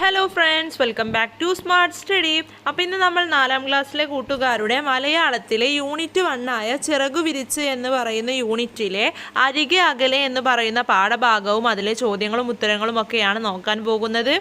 Hello friends welcome back to smart study അപ്പോൾ ഇന്ന് നമ്മൾ നാലാം ക്ലാസ്സിലെ കൂട്ടുകാരുടെ മലയാളത്തിലെ യൂണിറ്റ് വണ്ണായ ചിറകു വിരിച്ച് എന്ന് പറയുന്ന യൂണിറ്റിലെ അരികെ അകലെ എന്ന് പറയുന്ന പാഠഭാഗവും അതിലെ ചോദ്യങ്ങളും ഉത്തരങ്ങളും ഒക്കെയാണ് നോക്കാൻ പോകുന്നത്.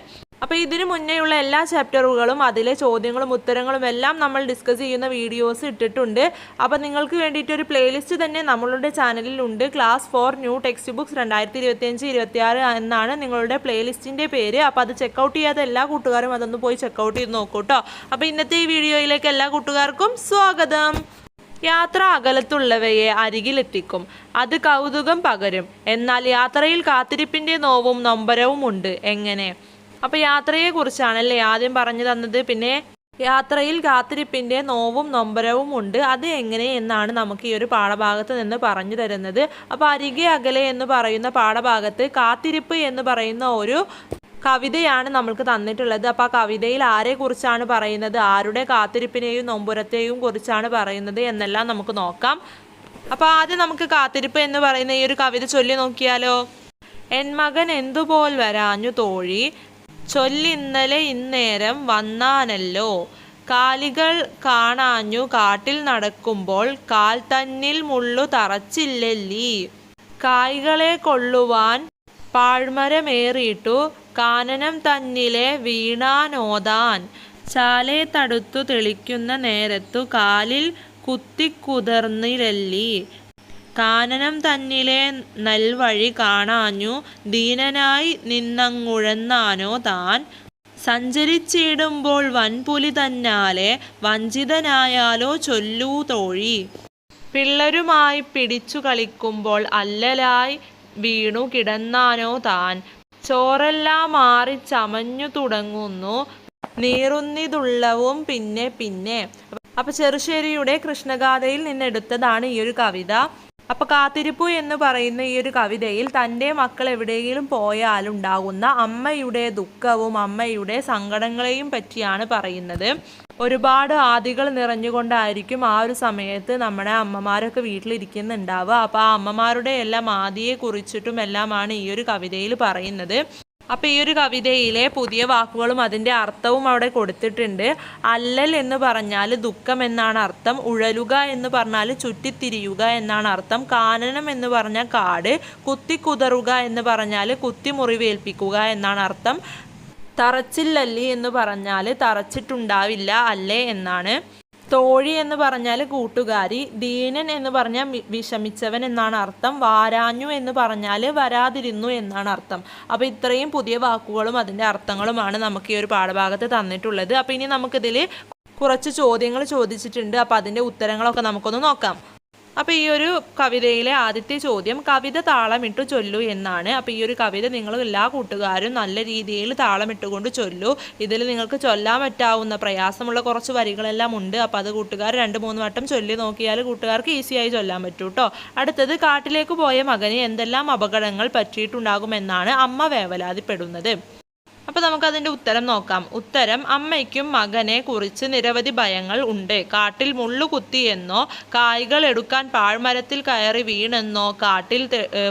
അപ്പോൾ ഇതിനു മുന്നേയുള്ള എല്ലാ ചാപ്റ്ററുകളും അതിലെ ചോദ്യങ്ങളും ഉത്തരങ്ങളും എല്ലാം നമ്മൾ ഡിസ്കസ് ചെയ്യുന്ന വീഡിയോസ് ഇട്ടിട്ടുണ്ട്. അപ്പോൾ നിങ്ങൾക്ക് വേണ്ടിയിട്ട് ഒരു പ്ലേലിസ്റ്റ് തന്നെ നമ്മളുടെ ചാനലിലുണ്ട് class four new text books രണ്ടായിരത്തി ഇരുപത്തിയഞ്ച് ഇരുപത്തിയാറ് എന്നാണ് നിങ്ങളുടെ പ്ലേലിസ്റ്റിന്റെ പേര്. അപ്പോൾ അത് ചെക്കൗട്ട് ചെയ്യാത്ത എല്ലാ കൂട്ടുകാരും അതൊന്ന് പോയി ചെക്കൗട്ട് ചെയ്ത് നോക്കൂ കേട്ടോ അപ്പോൾ ഇന്നത്തെ ഈ വീഡിയോയിലേക്ക് എല്ലാ കൂട്ടുകാർക്കും സ്വാഗതം. യാത്ര അകലത്തുള്ളവയെ അരികിലെത്തിക്കും. അത് കൗതുകം പകരും. എന്നാൽ യാത്രയിൽ കാത്തിരിപ്പിന്റെ നോവും നൊമ്പരവും ഉണ്ട് എങ്ങനെ? അപ്പോൾ യാത്രയെ കുറിച്ചാണല്ലേ ആദ്യം പറഞ്ഞു തന്നത്. പിന്നെ യാത്രയിൽ കാത്തിരിപ്പിന്റെ നോവും നൊമ്പരവും ഉണ്ട്. അത് എങ്ങനെ എന്നാണ് നമുക്ക് ഈ ഒരു പാഠഭാഗത്ത് നിന്ന് പറഞ്ഞു തരുന്നത്. അപ്പോൾ അരികെ അകലെ എന്ന് പറയുന്ന പാഠഭാഗത്ത് കാത്തിരിപ്പ് എന്ന് പറയുന്ന ഒരു കവിതയാണ് നമ്മൾക്ക് തന്നിട്ടുള്ളത്. അപ്പോൾ ആ കവിതയിൽ ആരെക്കുറിച്ചാണ് പറയുന്നത്? ആരുടെ കാത്തിരിപ്പിനെയും നൊമ്പുരത്തെയും കുറിച്ചാണ് പറയുന്നത് എന്നെല്ലാം നമുക്ക് നോക്കാം. അപ്പോൾ ആദ്യം നമുക്ക് കാത്തിരിപ്പ് എന്ന് പറയുന്ന ഈ ഒരു കവിത ചൊല്ലി നോക്കിയാലോ? എൻ മകൻ എന്തുപോൽ വരാഞ്ഞു തോഴി ചൊല്ലിന്നലെ ഇന്നേരം വന്നാനല്ലോ. കാലികൾ കാണാഞ്ഞു കാട്ടിൽ നടക്കുമ്പോൾ കാൽ തന്നിൽ മുള്ളു തറച്ചില്ലല്ലീ. കായ്കളെ കൊള്ളുവാൻ പാഴ്മരമേറിയിട്ടു കാനനം തന്നിലെ വീണാനോദാൻ. ചാലെ തടുത്തു തെളിക്കുന്ന നേരത്തു കാലിൽ കുത്തിക്കുതിർന്നിരല്ലി കാനനം തന്നിലെ നൽവഴി കാണാഞ്ഞു. ദീനനായി നിന്നങ്ങുഴന്നാനോ താൻ. സഞ്ചരിച്ചിടുമ്പോൾ വൻപുലി തന്നാലെ വഞ്ചിതനായാലോ ചൊല്ലൂ തോഴി. പിള്ളരുമായി പിടിച്ചു കളിക്കുമ്പോൾ അല്ലലായി വീണു കിടന്നാനോ താൻ. ചോറെല്ലാം മാറി ചമഞ്ഞു തുടങ്ങുന്നു. നീറുന്നിതുള്ളവും പിന്നെ പിന്നെ. അപ്പൊ ചെറുശ്ശേരിയുടെ കൃഷ്ണഗാഥയിൽ നിന്നെടുത്തതാണ് ഈ ഒരു കവിത. അപ്പൊ കാത്തിരിപ്പു എന്ന് പറയുന്ന ഈ ഒരു കവിതയിൽ തന്റെ മക്കൾ എവിടെയെങ്കിലും പോയാലുണ്ടാകുന്ന അമ്മയുടെ ദുഃഖവും അമ്മയുടെ സങ്കടങ്ങളെയും പറ്റിയാണ് പറയുന്നത്. ഒരുപാട് ആദികൾ നിറഞ്ഞുകൊണ്ടായിരിക്കും ആ ഒരു സമയത്ത് നമ്മുടെ അമ്മമാരൊക്കെ വീട്ടിലിരിക്കുന്നുണ്ടാവുക. അപ്പോൾ ആ അമ്മമാരുടെ എല്ലാം ആദിയെ കുറിച്ചിട്ടും എല്ലാമാണ് ഈ ഒരു കവിതയിൽ പറയുന്നത്. അപ്പോൾ ഈ ഒരു കവിതയിലെ പുതിയ വാക്കുകളും അതിന്റെ അർത്ഥവും അവിടെ കൊടുത്തിട്ടുണ്ട്. അല്ലൽ എന്ന് പറഞ്ഞാൽ ദുഃഖം എന്നാണ് അർത്ഥം ഉഴലുക എന്ന് പറഞ്ഞാൽ ചുറ്റിത്തിരിയുക എന്നാണ് അർത്ഥം കാനനം എന്ന് പറഞ്ഞാൽ കാട് കുത്തിക്കുതറുക എന്ന് പറഞ്ഞാൽ കുത്തി മുറിവേൽപ്പിക്കുക എന്നാണ് അർത്ഥം. തറച്ചില്ലല്ലി എന്ന് പറഞ്ഞാൽ തറച്ചിട്ടുണ്ടാവില്ല അല്ലേ എന്നാണ്. തോഴി എന്ന് പറഞ്ഞാൽ കൂട്ടുകാരി ദീനൻ എന്ന് പറഞ്ഞാൽ വിഷമിച്ചവൻ എന്നാണ് അർത്ഥം വാരാഞ്ഞു എന്ന് പറഞ്ഞാൽ വരാതിരുന്നു എന്നാണ് അർത്ഥം. അപ്പോൾ ഇത്രയും പുതിയ വാക്കുകളും അതിന്റെ അർത്ഥങ്ങളുമാണ് നമുക്ക് ഈ ഒരു പാഠഭാഗത്ത് തന്നിട്ടുള്ളത്. അപ്പോൾ ഇനി നമുക്കിതിൽ കുറച്ച് ചോദ്യങ്ങൾ ചോദിച്ചിട്ടുണ്ട്. അപ്പോൾ അതിന്റെ ഉത്തരങ്ങളൊക്കെ നമുക്കൊന്ന് നോക്കാം. അപ്പോൾ ഈ ഒരു കവിതയിലെ ആദ്യത്തെ ചോദ്യം കവിത താളമിട്ടു ചൊല്ലു എന്നാണ്. അപ്പോൾ ഈ ഒരു കവിത നിങ്ങൾ എല്ലാ കൂട്ടുകാരും നല്ല രീതിയിൽ താളമിട്ടുകൊണ്ട് ചൊല്ലു. ഇതിൽ നിങ്ങൾക്ക് ചൊല്ലാൻ പറ്റാവുന്ന പ്രയാസമുള്ള കുറച്ച് വരികളെല്ലാം ഉണ്ട്. അപ്പോൾ അത് കൂട്ടുകാർ രണ്ട് മൂന്ന് വട്ടം ചൊല്ലി നോക്കിയാൽ കൂട്ടുകാർക്ക് ഈസിയായി ചൊല്ലാൻ പറ്റൂ കേട്ടോ അടുത്തത് കാട്ടിലേക്ക് പോയ മകന് എന്തെല്ലാം അപകടങ്ങൾ പറ്റിയിട്ടുണ്ടാകുമെന്നാണ് അമ്മ വേവലാതിപ്പെടുന്നത്. അപ്പോൾ അതിന്റെ ഉത്തരം നോക്കാം. ഉത്തരം അമ്മയ്ക്കും മകനെ കുറിച്ച് നിരവധി ഭയങ്ങൾ ഉണ്ട്. കാട്ടിൽ മുള്ളു കുത്തിയെന്നോ കായ്കൾ എടുക്കാൻ പാഴ്മരത്തിൽ കയറി വീണെന്നോ കാട്ടിൽ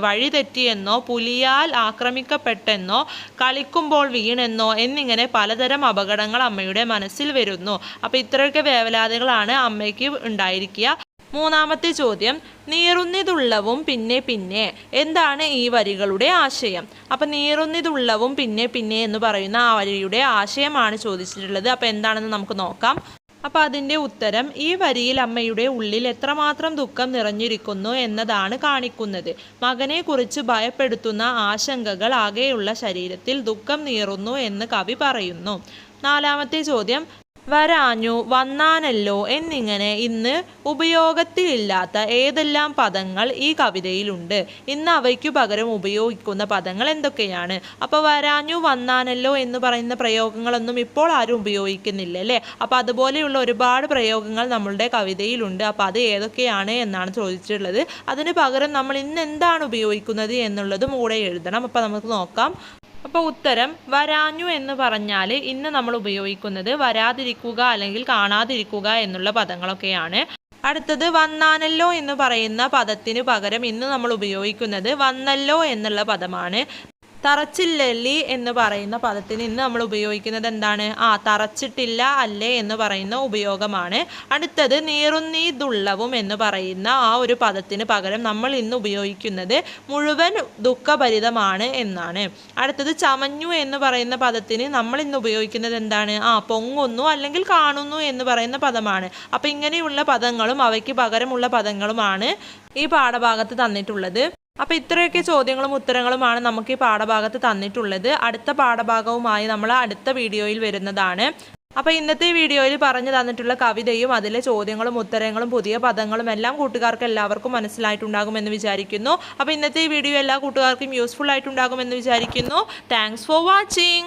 വഴി തെറ്റിയെന്നോ പുലിയാൽ ആക്രമിക്കപ്പെട്ടെന്നോ കളിക്കുമ്പോൾ വീണെന്നോ എന്നിങ്ങനെ പലതരം അപകടങ്ങൾ അമ്മയുടെ മനസ്സിൽ വരുന്നു. അപ്പോൾ ഇത്രയൊക്കെ വേവലാതികളാണ് അമ്മയ്ക്ക് ഉണ്ടായിരിക്കുക. മൂന്നാമത്തെ ചോദ്യം നീറുന്നിതുള്ളവും പിന്നെ പിന്നെ. എന്താണ് ഈ വരികളുടെ ആശയം? അപ്പം നീറുന്നിതുള്ളവും പിന്നെ പിന്നെ എന്ന് പറയുന്ന ആ വരിയുടെ ആശയമാണ് ചോദിച്ചിട്ടുള്ളത്. അപ്പം എന്താണെന്ന് നമുക്ക് നോക്കാം. അപ്പം അതിന്റെ ഉത്തരം ഈ വരിയിൽ അമ്മയുടെ ഉള്ളിൽ എത്രമാത്രം ദുഃഖം നിറഞ്ഞിരിക്കുന്നു എന്നതാണ് കാണിക്കുന്നത്. മകനെക്കുറിച്ച് ഭയപ്പെടുത്തുന്ന ആശങ്കകൾ ആകെയുള്ള ശരീരത്തിൽ ദുഃഖം നീറുന്നു എന്ന് കവി പറയുന്നു. നാലാമത്തെ ചോദ്യം വരാഞ്ഞു വന്നാനല്ലോ എന്നിങ്ങനെ ഇന്ന് ഉപയോഗത്തിലില്ലാത്ത ഏതെല്ലാം പദങ്ങൾ ഈ കവിതയിലുണ്ട്. ഇന്ന് അവയ്ക്കു പകരം ഉപയോഗിക്കുന്ന പദങ്ങൾ എന്തൊക്കെയാണ്? അപ്പോൾ വരാഞ്ഞു വന്നാനല്ലോ എന്ന് പറയുന്ന പ്രയോഗങ്ങളൊന്നും ഇപ്പോൾ ആരും ഉപയോഗിക്കുന്നില്ല അല്ലേ? അപ്പോൾ അതുപോലെയുള്ള ഒരുപാട് പ്രയോഗങ്ങൾ നമ്മളുടെ കവിതയിലുണ്ട്. അപ്പോൾ അത് ഏതൊക്കെയാണ് എന്നാണ് ചോദിച്ചിട്ടുള്ളത്. അതിന് പകരം നമ്മൾ ഇന്ന് എന്താണ് ഉപയോഗിക്കുന്നത് എന്നുള്ളതും കൂടെ എഴുതണം. അപ്പോൾ നമുക്ക് നോക്കാം. അപ്പോൾ ഉത്തരം വരാഞ്ഞു എന്ന് പറഞ്ഞാൽ ഇന്ന് നമ്മൾ ഉപയോഗിക്കുന്നത് വരാതിരിക്കുക അല്ലെങ്കിൽ കാണാതിരിക്കുക എന്നുള്ള പദങ്ങളൊക്കെയാണ്. അടുത്തത് വന്നാനല്ലോ എന്ന് പറയുന്ന പദത്തിന് പകരം ഇന്ന് നമ്മൾ ഉപയോഗിക്കുന്നത് വന്നല്ലോ എന്നുള്ള പദമാണ്. തറച്ചില്ലല്ലി എന്ന് പറയുന്ന പദത്തിൽ നിന്ന് നമ്മൾ ഉപയോഗിക്കുന്നത് എന്താണ്? ആ തറച്ചിട്ടില്ല അല്ലേ എന്ന് പറയുന്ന ഉപയോഗമാണ്. അടുത്തത് നീറുന്നീതുള്ളവും എന്ന് പറയുന്ന ആ ഒരു പദത്തിന് പകരം നമ്മൾ ഇന്ന് ഉപയോഗിക്കുന്നത് മുഴുവൻ ദുഃഖഭരിതമാണ് എന്നാണ്. അടുത്തത് ചമഞ്ഞു എന്ന് പറയുന്ന പദത്തിന് നമ്മൾ ഇന്ന് ഉപയോഗിക്കുന്നത് എന്താണ്? ആ പൊങ്ങുന്നു അല്ലെങ്കിൽ കാണുന്നു എന്ന് പറയുന്ന പദമാണ്. അപ്പം ഇങ്ങനെയുള്ള പദങ്ങളും അവയ്ക്ക് പകരമുള്ള പദങ്ങളുമാണ് ഈ പാഠഭാഗത്ത് തന്നിട്ടുള്ളത്. അപ്പോൾ ഇത്രയൊക്കെ ചോദ്യങ്ങളും ഉത്തരങ്ങളുമാണ് നമുക്ക് ഈ പാഠഭാഗത്ത് തന്നിട്ടുള്ളത്. അടുത്ത പാഠഭാഗവുമായി നമ്മൾ അടുത്ത വീഡിയോയിൽ വരുന്നതാണ്. അപ്പോൾ ഇന്നത്തെ വീഡിയോയിൽ പറഞ്ഞു തന്നിട്ടുള്ള കവിതയും അതിലെ ചോദ്യങ്ങളും ഉത്തരങ്ങളും പുതിയ പദങ്ങളും എല്ലാം കൂട്ടുകാർക്ക് എല്ലാവർക്കും മനസ്സിലായിട്ടുണ്ടാകുമെന്ന് വിചാരിക്കുന്നു. അപ്പോൾ ഇന്നത്തെ വീഡിയോ എല്ലാ കൂട്ടുകാർക്കും യൂസ്ഫുൾ ആയിട്ടുണ്ടാകുമെന്ന് വിചാരിക്കുന്നു. Thanks for watching